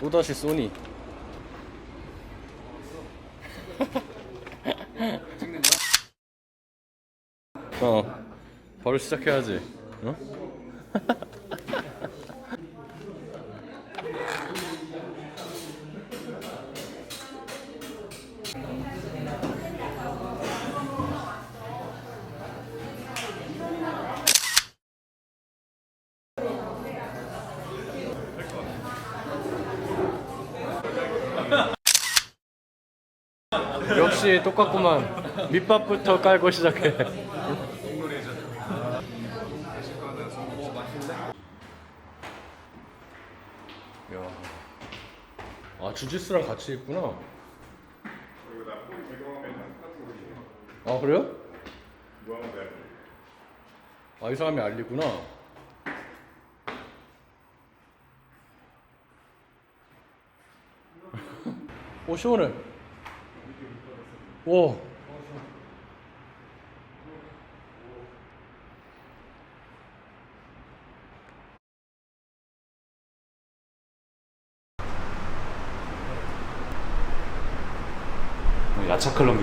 또다시 소니. 어. 바로 시작해야지. 어? 똑같구만. 밑밥부터 깔고 시작해. 야. 아 주짓수랑 같이 있구나. 아 그래요? 아 이 사람이 알리구나. 오 시원해. 와. 야차클럽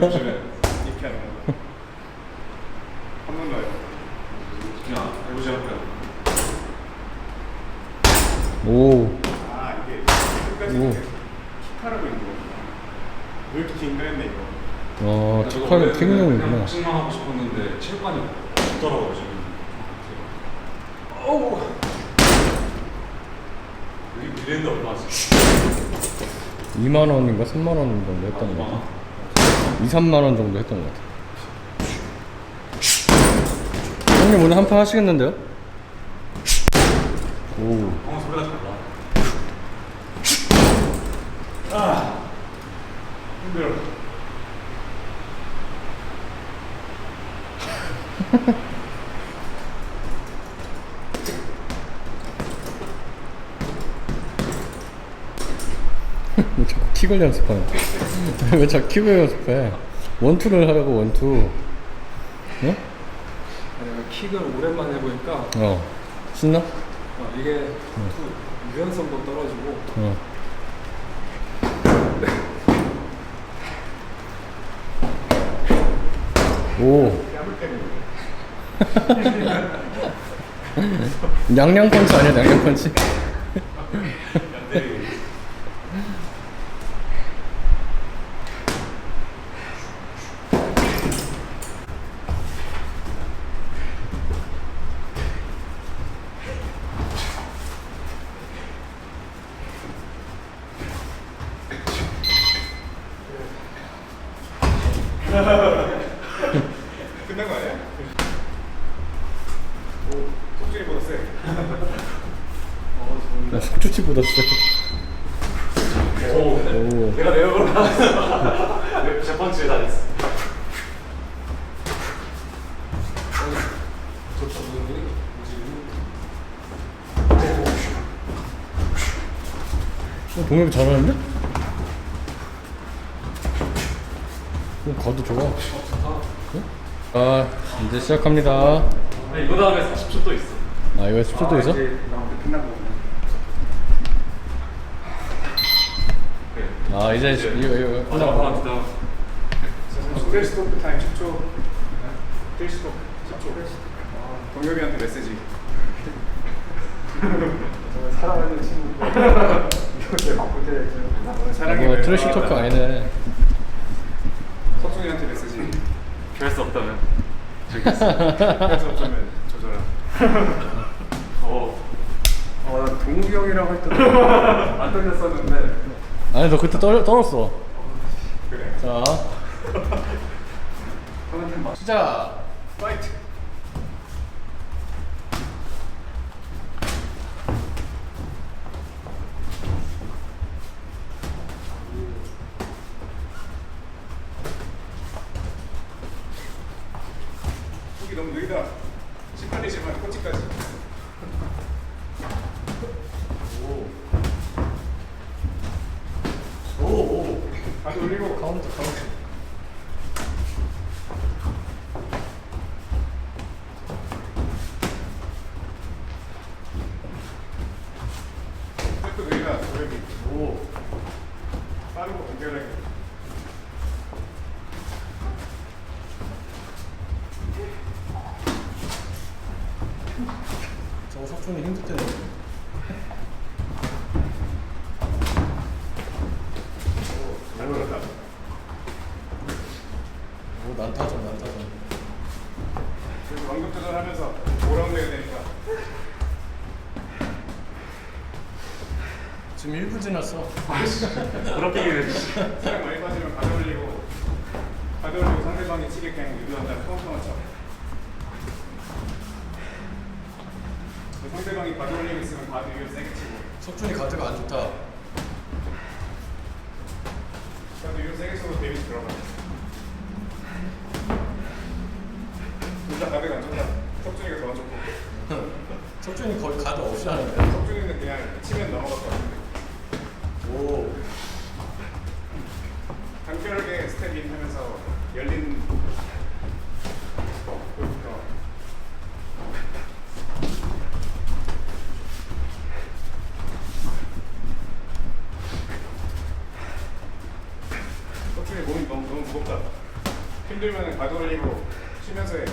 조심해. 이렇게 하는 거. 한번 더 해. 그냥 해보자 그냥. 오. 아 이게 끝까지 오. 킥하라고 있는 거구나. 왜 이렇게 긴가 했네 이거. 어 그냥 킥용이구나. 복싱만 하고 싶었는데 체육관이 없더라고요 지금. 어우. 여기 이랬는데 얼마지? 2만 원인가 3만 원 정도 했던 것 같아. 2, 3만 원 정도 했던 것 같아. 형님 오늘 한판 하시겠는데요? 오. 어 소리가. 아 힘들어. 왜 자꾸 킥을 연습하는 왜 자꾸 킥을 연습해? 원투를 하라고 원투. 어? 아니 킥을 오랜만에 해보니까 어. 신나? 어, 이게 또 유연성도 떨어지고 어. 오. 양양 펀치 아니야, 양양 펀치? 끝난 거 아니야? 오 속질이보다 세. 나 속주치보다 세. 오. 오. 내가 내역으로 나왔어. 내 재펀치에 다 했어. 어, 동혁이 잘하는데? 좋아. 응? 아, 이제 시작합니다. 근데 이거 다음에 40초 또 있어. 아, 이거 10초도 있어? 끝나고 아, 이제 이거, 이거 맞아. 맞아. 텔 스토프 타임 10초 텔 스토프 10초 동엽이한테 메시지. 사랑하는 친구 이렇게 바꿀 때 아, 사랑해. 뭐 트래시 토크 아니네. 석준이한테 메시지. 피할 수 없다면 저기 있어. 수 없다면 조져라. 어. 어나 동욱이 형이랑 할 때도 안 떨렸었는데 아니, 너 그때 떨, 떨었어. 그래? 자. 막 시작. 파이트. 속이 너무 느리다. 시팔리지만 꼬치까지. 오, 오. 다시 올리고 카운트, 카운트. 또 느리다. 조력이 오. 빠르고 간결하게. 저거 석준이 힘들 텐데. 잘 올랐다. 오, 난타전, 난타전. 그래서 완급 조절하면서 오라운드 해야 되니까. 지금 1분 지났어. 그렇게 얘기해. 사람 많이 빠지면 가드 올리고 가드 올리고 상대방이 치게 그냥 유도한 다음에 카운터만 쳐. 그 상대방이 가드 올리고 있으면 가드 위로 세게 치고 석준이 가드가 안 좋다. 위로 세게 쳐도 데미지 들어가. 둘다 가드가 안 좋다. 석준이가 더 안 좋고 석준이 거의 가드 없이 하는데. 석준이는 그냥 치면 넘어갈 것 같은데 오. 간결하게 스텝인 하면서 열린 어, 그렇구나. 석준이 몸이 너무, 너무 무겁다 힘들면 가드 올리고 쉬면서 해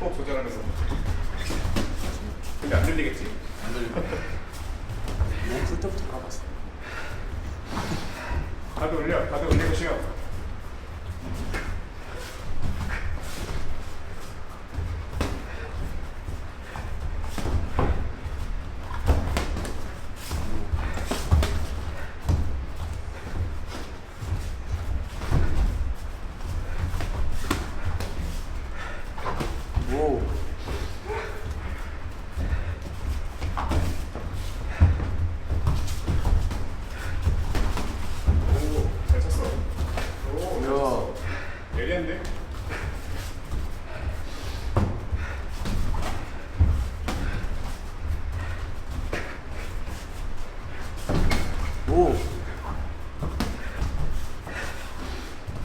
호흡 조절하면서 근데 안 들리겠지? 안 들려. 몸풀 때부터 가봤어. 가드 올려 가드 올리고 쉬어 오. 오잘 쳤어 오 야. 예리한데? 오.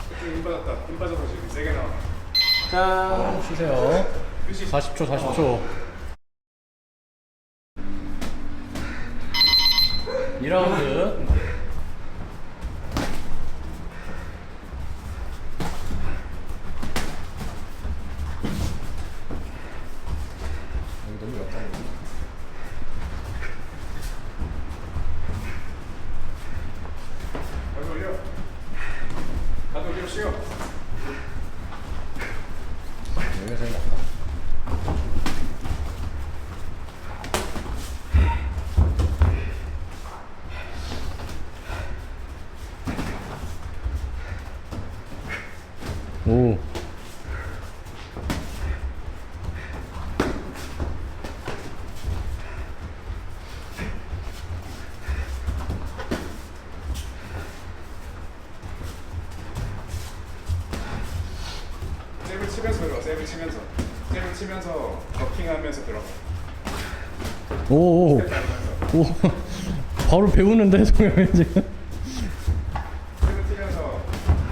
석준이 힘 빠졌다 힘 빠져서 지금 세게 나와 짠. 쉬세요. 끝이 40초, 40초. 2라운드. 여기 너무 약간 가드 올려 가드 올리고 쉬어 여기가 제일 낫다. 오. 잽을 치면서 들어가 잽을 치면서 잽을 치면서 버킹하면서 들어가 오, 오, 스텝 오. 바로 배우는데, 송영현 지금. 잽을 치면서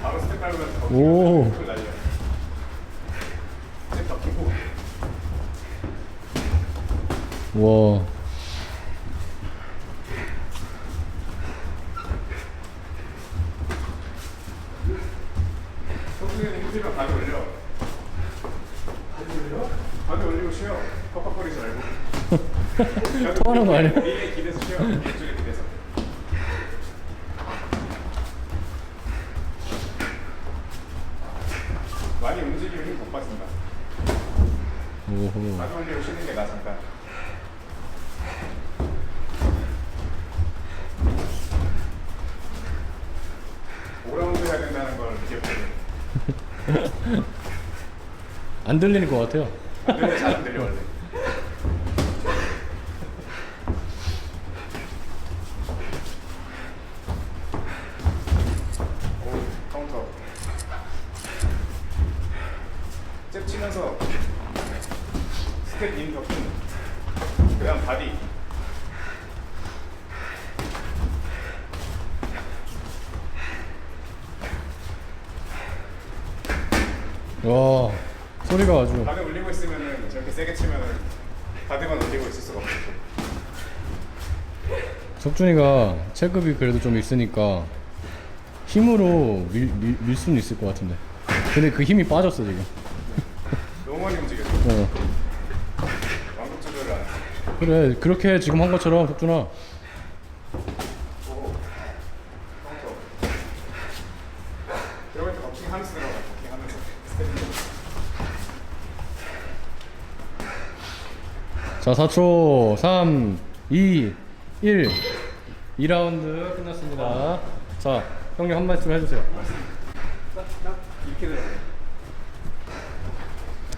바로 스텝 밟으면서 오. 버킹하면서 날려 버킹 고 와. 성수는 힘들면 가드 올려 가드 올려? 가드 올리고 쉬어 컵컵거리지 말고 토하는 거 아니야? 위에 기대서 쉬어 왼쪽에 기대서 많이 오호. 가드 올리고 쉬는 게나 잠깐 오라운드 해야 된다는 걸 기억해 안 들리는 것 같아요. 안 들려 잘안 들려 원래. 오 카운터. 잽 치면서 스텝 인 덕분. 그다음 바디. 와 소리가 아주 바디 올리고 있으면은 저렇게 세게 치면은 바디만 올리고 있을 수가 없어. 석준이가 체급이 그래도 좀 있으니까 힘으로 밀, 밀, 밀 수는 있을 것 같은데. 근데 그 힘이 빠졌어 지금. 너무 많이 움직여. 어. 완급 조절을 안 해. 그래 그렇게 지금 한 것처럼 석준아. 오. 카운터. 들어갈 때 버킹 하면서 들어가. 버킹 하면서. 스텝. 자 4초 3 2 1 2라운드 끝났습니다. 자 형님 한 말씀 해주세요. 이렇게 들어가.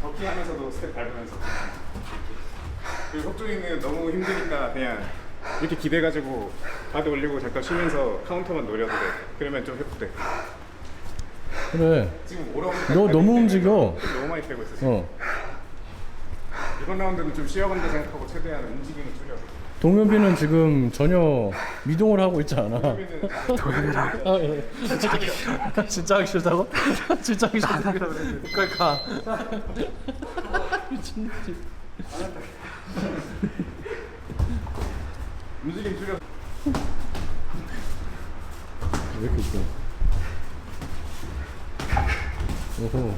버킹 하면서도 스텝 밟으면서. 그리고 속중이는 너무 힘드니까 그냥 이렇게 기대가지고 바디 올리고 잠깐 쉬면서 카운터만 노려도 돼. 그러면 좀 회복돼. 그래. 지금 오라고. 너 너무 움직여. 너무 많이 빼고 있어. 지금. 어. 이번 라운드는 좀 쉬어간다 생각하고 최대한 움직임을 줄여. 동현빈은 지금 전혀 미동을 하고 있지 않아. 동현이는 아, 예. 진짜 하기 싫다고? 진짜 하기 싫다고? 그러니까 미친놈이 움직임 줄여. 왜 이렇게 웃겨? 오호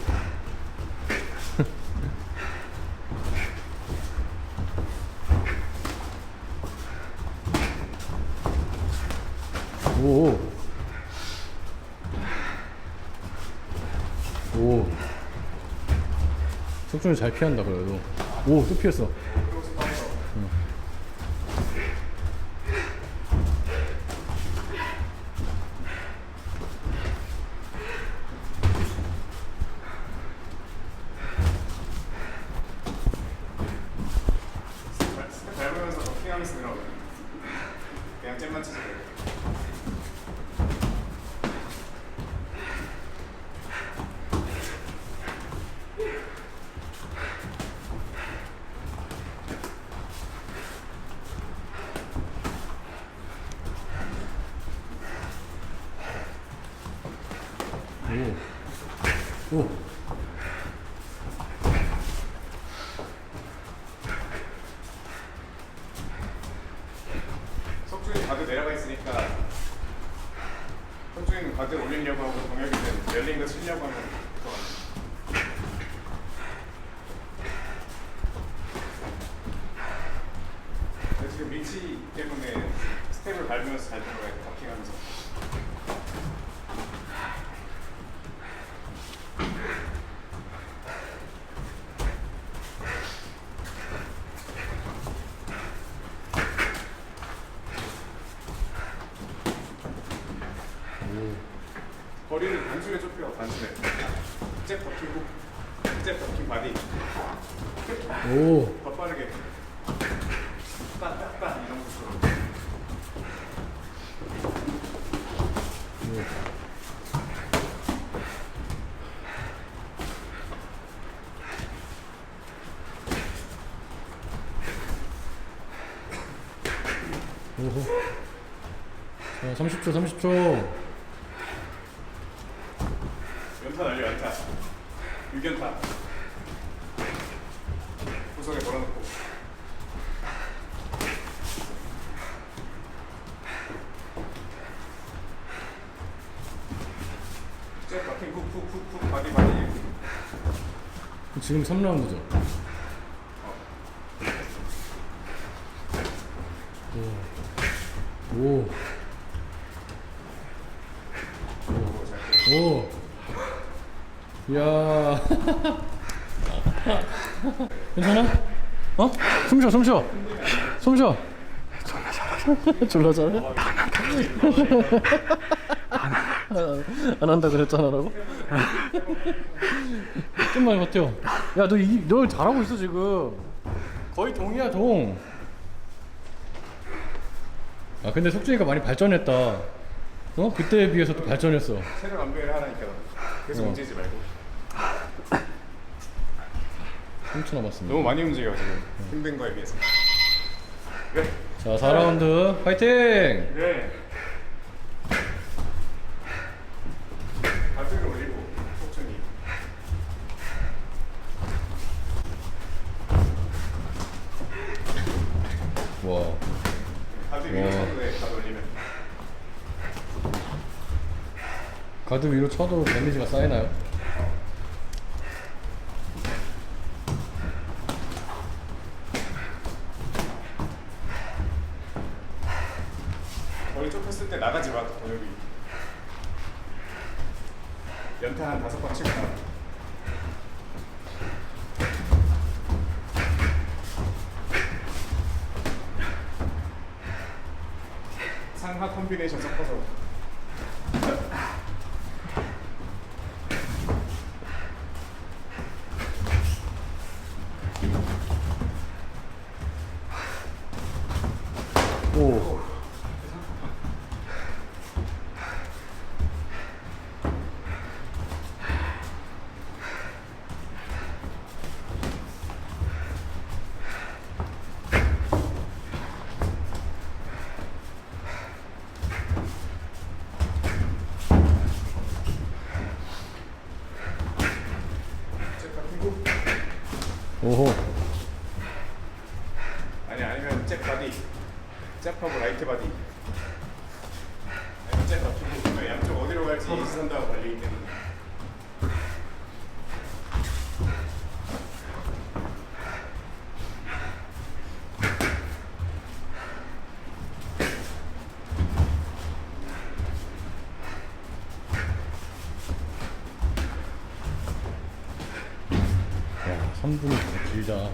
오. 오. 석준이 잘 피한다 그래도. 오, 또 피했어. 응. 스텝 밟으면서 버킹하면서 들어가. 그냥 잼만 치지 말고. 오. 오. 석준이 바드 내려가 있으니까 석준이는 바드 올리려고 하고 동혁이는 열린 거 치려고 하면 더 근데 지금 리치 때문에 스텝을 밟으면서 잘 들어가야 돼 버킹하면서 단순에 좁혀 단순에 잽 버킹 훅 잽 버킹 바디 오. 더 빠르게 딱딱딱 이런 식으로 오호. 자, 30초, 30초. 연타 날려 연타 유견타 구석에 걸어놓고 잽 버킹 훅훅훅훅 바디 바디 지금 3라운드죠. 오. 오. 오. 이야. 괜찮아? 어? 숨 쉬어, 숨 쉬어. 숨 쉬어. 졸라 잘해? 졸라 잘해? 안 한다 그랬잖아 라고? 좀만 버텨. 야, 너, 이, 너 잘하고 있어, 지금. 거의 동이야, 동. 아, 근데 속준이가 많이 발전했다. 어? 그때에 비해서 또 발전했어. 체력 안배를 하라니까 계속 어. 움직이지 말고 3초 남았습니다. 너무 많이 움직여 지금 힘든 거에 비해서 네 자, 4라운드 파이팅! 네. 가슴을 올리고 속중이 와. 가슴 위로 와. 쳐도 올리면 가드 위로 쳐도 데미지가 쌓이나요? 머리 좁혔을 때 나가지 마 근육이 연타 한 다섯 번 치고 나가 상하 콤비네이션 섞어서 오. 잽 같은 오호. 아니 아니면 잽 바디 잽하고 라이트 바디 아니면 잽 앞으로 그러면 양쪽 어디로 갈지 인지선다가 걸리기 때문에 야, 3분이 길다. 어?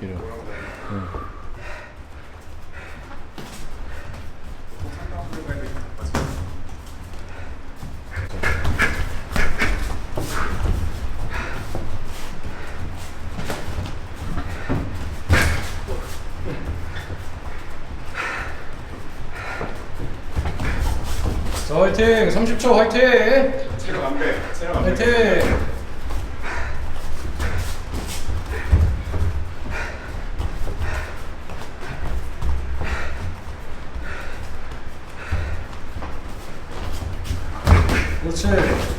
길어. 응. 자, 화이팅! 30초 화이팅! 체력 안배 체력 안배 화이팅! 그렇지.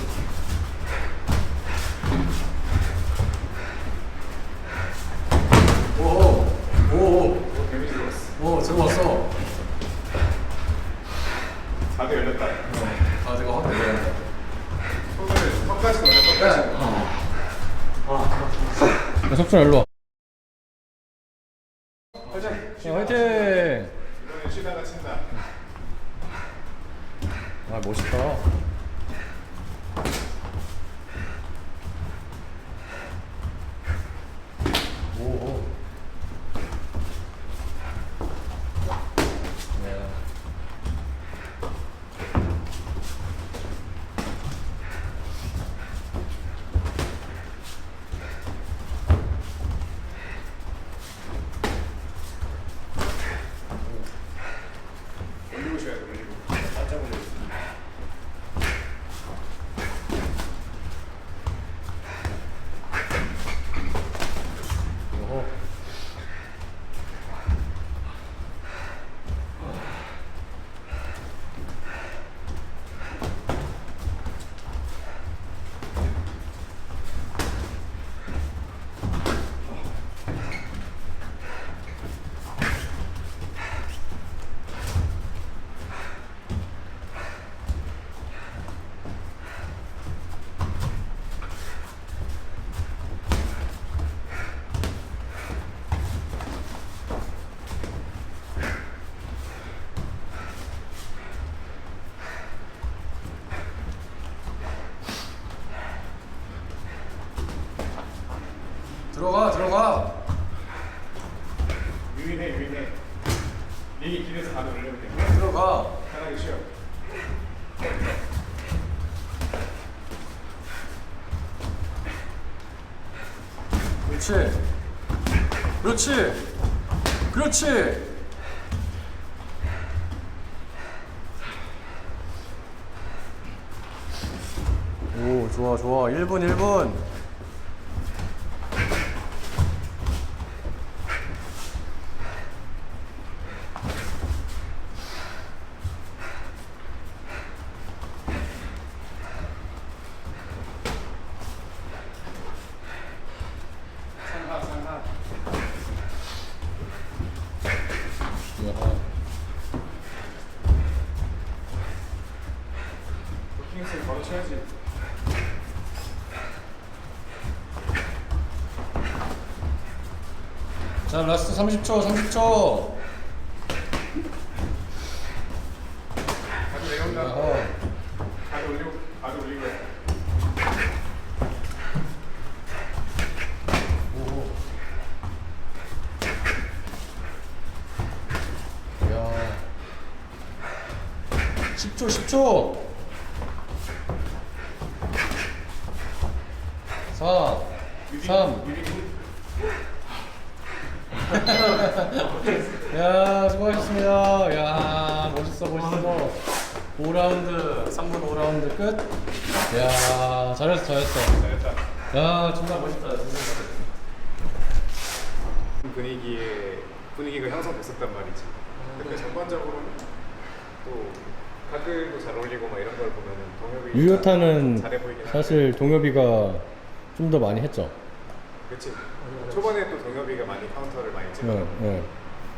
그렇지. 오, 좋아, 좋아. 1분, 1분. 상하 상하. 킹스 바로 쳐야지. 자, 라스트 30초, 30초. 다시 내려온다. 야하. 다시 올리고 다시 올리고. 해. 오호. 야. 10초, 10초. 4, 3. 야, 수고하셨습니다. 야, 멋있어, 멋있어. 5라운드, 3분 5라운드 끝. 야, 잘했어, 잘했어. 잘했다. 야, 정말 멋있다. 분위기에 분위기가 형성됐었단 말이지. 근데 전반적으로는 또 가글도 잘 어울리고 막 이런 걸 보면은 동엽이 유효타는 잘해 보이긴. 사실 동엽이가 좀 더 많이 했죠. 그치. 초반에 또 동엽이가 많이 카운터를 많이 찍어. 예,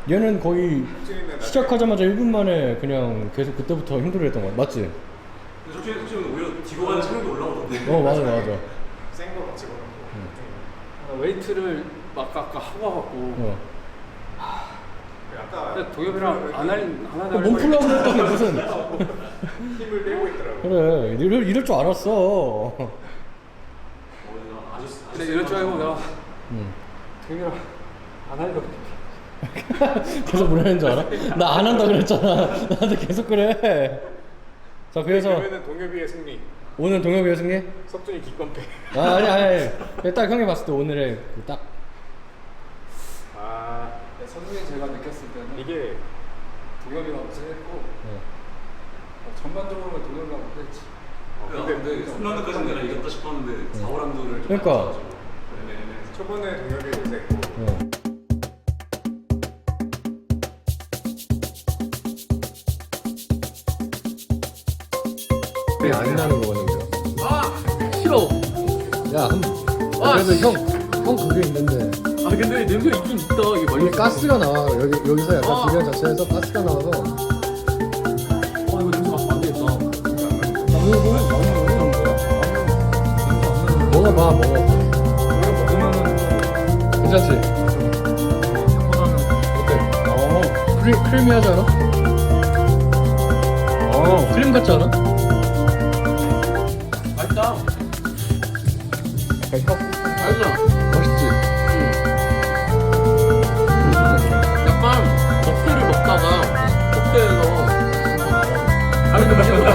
예. 얘는 거의 시작하자마자 1분 만에 그냥 계속 그때부터 힘들어했던 거 맞지? 근데 솔직히 솔직히 오히려 뒤로 가는 체력도 올라오던데. 어 맞아 맞아. 센거 같이. 거. 아, 웨이트를 막 아까 하고 와갖고 어. 아까 근데 동엽이랑 안 할, 안 하다 어, 몸 풀라고 그랬더니 무슨 힘을 빼고 있더라고. 그래 이럴, 이럴 줄 알았어. 어, 아주 근데 이럴 줄 알고 내가 음. 동엽이랑 안 하려고 계속 뭐라 는 줄 알아? 나 안 한다 그랬잖아. 나한테 계속 그래. 자 그래서 그러면은 동엽이의 승리. 오늘 동엽이의 승리? 석준이 기권패. 아 아니 아니. 아니. 딱 형이 봤을 때 오늘의 그 딱. 아 선수님 제가 느꼈을 때는 이게 동엽이가 우승했고 네. 어, 전반적으로는 동엽이가 못했지 어, 근데, 근데 근데 3라운드까지는 내가 이겼다 싶었는데 4, 5라운드를 좀 그러니까. 맞춰가지고. 네, 네, 네. 초반에 동엽이 우승했고 어. 그게 안 나는 거거든 요아 싫어 야, 한, 아, 그래도 형, 형 그게 있는데 아 근데 냄새 있긴 있다 이게 이게 멀리 가스가 나와 여기 여기서 약간 아. 비련 자체에서 가스가 나와서 어 이거 냄새 맡으면 안 되겠다 먹어봐, 먹어. 괜찮지? 어때? 어, 크리, 크리미하지 않아? 어, 크림 같지 않아?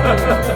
是 是